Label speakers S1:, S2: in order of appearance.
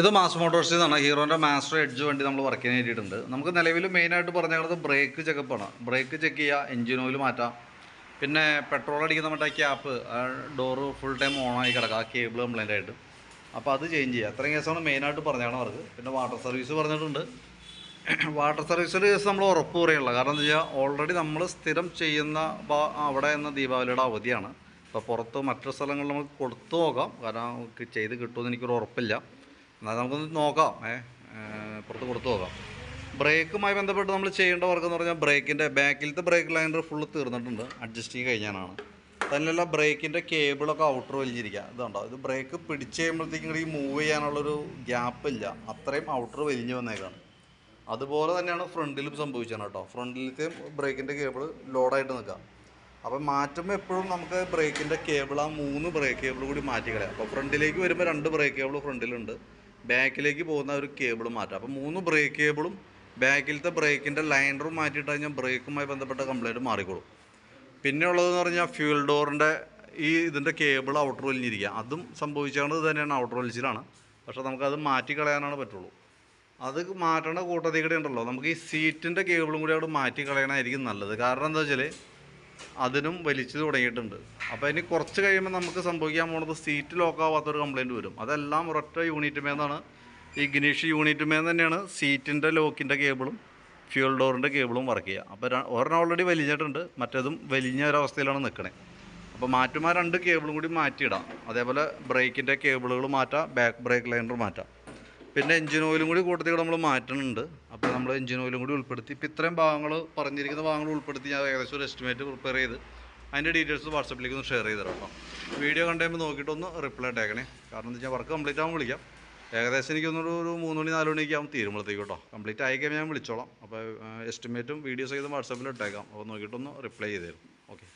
S1: ഇത് മാസ് മോട്ടോഴ്സിൽ നിന്നാണ് ഹീറോന്റെ master edge വണ്ടി നമ്മൾ വർക്ക് ചെയ്യാൻ വേണ്ടിയിട്ടുണ്ട്. നമുക്ക് നിലവിൽ മെയിനായിട്ട് പറഞ്ഞത് ബ്രേക്ക് ചെക്കപ്പാണ് ബ്രേക്ക് ചെക്ക് ചെയ്യുക എൻജിൻ ഓയിൽ മാറ്റാം. പിന്നെ പെട്രോൾ അടിക്കുന്ന മറ്റേ ക്യാപ്പ് ഡോറ് ഫുൾ ടൈം ഓണായി കിടക്കുക ആ കേബിൾ കംപ്ലൈന്റ് ആയിട്ട്. അപ്പോൾ അത് ചേഞ്ച് ചെയ്യുക അത്രയും കേസാണ് മെയിനായിട്ട് പറഞ്ഞാണ് അവർക്ക്. പിന്നെ വാട്ടർ സർവീസ് പറഞ്ഞിട്ടുണ്ട്. വാട്ടർ സർവീസിന്റെ കേസ് നമ്മൾ ഉറപ്പ് പറയുള്ളൂ കാരണം എന്താ വെച്ചാൽ ഓൾറെഡി നമ്മൾ സ്ഥിരം ചെയ്യുന്ന അവിടെ എന്ന ദീപാവലിയുടെ അവധിയാണ്. അപ്പോൾ പുറത്ത് മറ്റു സ്ഥലങ്ങളിൽ നമുക്ക് കൊടുത്തു നോക്കാം കാരണം ചെയ്ത് കിട്ടുമെന്ന് എനിക്കൊരു ഉറപ്പില്ല. എന്നാൽ നമുക്കൊന്ന് നോക്കാം. പുറത്ത് കൊടുത്തു നോക്കാം. ബ്രേക്കുമായി ബന്ധപ്പെട്ട് നമ്മൾ ചെയ്യേണ്ട വർക്ക് എന്ന് പറഞ്ഞാൽ ബ്രേക്കിന്റെ ബാക്കിലത്തെ ബ്രേക്ക് ലൈനർ ഫുള്ള് തീർന്നിട്ടുണ്ട്. അഡ്ജസ്റ്റ് ചെയ്ത് കഴിഞ്ഞാണ് തന്നെയല്ല ബ്രേക്കിന്റെ കേബിളൊക്കെ ഔട്ടർ വലിഞ്ഞിരിക്കുക. ഇതുണ്ടോ? ഇത് ബ്രേക്ക് പിടിച്ച് കഴിയുമ്പോഴത്തേക്കും ഈ മൂവ് ചെയ്യാനുള്ളൊരു ഗ്യാപ്പ് ഇല്ല. അത്രയും ഔട്ടർ വലിഞ്ഞു വന്നേക്കാണ്. അതുപോലെ തന്നെയാണ് ഫ്രണ്ടിലും സംഭവിച്ചത് കേട്ടോ. ഫ്രണ്ടിലത്തെ ബ്രേക്കിന്റെ കേബിൾ ലോഡായിട്ട് നിൽക്കുക. അപ്പം മാറ്റുമ്പോൾ എപ്പോഴും നമുക്ക് ബ്രേക്കിന്റെ കേബിൾ ആ മൂന്ന് ബ്രേക്ക് കേബിൾ കൂടി മാറ്റി കളയാം അപ്പോൾ ഫ്രണ്ടിലേക്ക് വരുമ്പോൾ രണ്ട് ബ്രേക്ക് കേബിൾ ഫ്രണ്ടിലുണ്ട്. ബാക്കിലേക്ക് പോകുന്ന ഒരു കേബിൾ മാറ്റാം. അപ്പോൾ മൂന്ന് ബ്രേക്ക് കേബിളും ബാക്കിലത്തെ ബ്രേക്കിന്റെ ലൈനറും മാറ്റിയിട്ട് കഴിഞ്ഞാൽ ബ്രേക്കുമായി ബന്ധപ്പെട്ട കംപ്ലൈന്റ് മാറിക്കോളും. പിന്നെ ഉള്ളതെന്ന് പറഞ്ഞാൽ ഫ്യൂൽ ഡോറിന്റെ ഈ ഇതിന്റെ കേബിൾ ഔട്ടർ വലിഞ്ഞിരിക്കുക. അതും സംഭവിച്ചത് തന്നെയാണ് ഔട്ടർ വലിച്ചിലാണ്. പക്ഷേ നമുക്കത് മാറ്റി കളയാനാണ് പറ്റുള്ളൂ. അത് മാറ്റേണ്ട കൂട്ടത്തിൽ കൂടെ ഉണ്ടല്ലോ. നമുക്ക് ഈ സീറ്റിന്റെ കേബിളും കൂടി അവിടെ മാറ്റി കളയണമായിരിക്കും നല്ലത്. കാരണം എന്താ വെച്ചാൽ അതിനും വലിച്ചു തുടങ്ങിയിട്ടുണ്ട്. അപ്പോൾ ഇനി കുറച്ച് കഴിയുമ്പോൾ നമുക്ക് സംഭവിക്കാൻ പോണത് സീറ്റ് ലോക്കാവാത്തൊരു കംപ്ലയിന്റ് വരും. അതെല്ലാം ഒരൊറ്റ യൂണിറ്റുമേന്നാണ് ഈ ഗിനീഷ് യൂണിറ്റ് മേന്ന് തന്നെയാണ് സീറ്റിന്റെ ലോക്കിന്റെ കേബിളും ഫ്യൂൽ ഡോറിന്റെ കേബിളും വർക്ക് ചെയ്യുക. അപ്പോൾ ഒരെണ്ണം ഓൾറെഡി വലിഞ്ഞിട്ടുണ്ട്. മറ്റേതും വലിഞ്ഞ ഒരവസ്ഥയിലാണ് നിൽക്കണേ അപ്പോൾ മാറ്റുമ്പോൾ രണ്ട് കേബിളും കൂടി മാറ്റിയിടാം. അതേപോലെ ബ്രേക്കിന്റെ കേബിളുകൾ മാറ്റാം ബാക്ക് ബ്രേക്ക് ലൈനർ മാറ്റാം. പിന്നെ എഞ്ചിൻ ഓയിലും കൂടി കൂട്ടത്തിൽ നമ്മൾ മാറ്റുന്നുണ്ട് അപ്പോൾ നമ്മൾ എഞ്ചിൻ ഓയിലും കൂടി ഉൾപ്പെടുത്തി. ഇപ്പോൾ ഇത്രയും ഭാഗങ്ങൾ പറഞ്ഞിരിക്കുന്ന ഭാഗങ്ങൾ ഉൾപ്പെടുത്തി ഞാൻ ഏകദേശം ഒരു എസ്റ്റിമേറ്റ് പ്രിപ്പയർ ചെയ്ത് അതിന്റെ ഡീറ്റെയിൽസ് വാട്സപ്പിലേക്ക് ഒന്ന് ഷെയർ ചെയ്ത് തരാം വീഡിയോ കണ്ടുമ്പോൾ നോക്കിയിട്ടൊന്ന് റിപ്ലൈ ഇട്ടേക്കണേ. കാരണം എന്താ വെച്ചാൽ വർക്ക് കംപ്ലീറ്റ് ആകുമ്പോൾ വിളിക്കാം. ഏകദേശം എനിക്കൊന്നൊരു ഒരു മൂന്ന് മണി നാല് മണിയൊക്കെ ആകുമ്പോൾ തീരുമ്പോഴത്തേക്ക് കേട്ടോ കംപ്ലീറ്റ് ആയി കഴിഞ്ഞാൽ ഞാൻ വിളിച്ചോളാം. അപ്പോൾ എസ്റ്റിമേറ്റും വീഡിയോസ് ചെയ്ത് വാട്സപ്പിൽ ഇട്ടേക്കാം. അപ്പോൾ നോക്കിയിട്ടൊന്ന് റിപ്ലൈ ചെയ്ത് തരും ഓക്കെ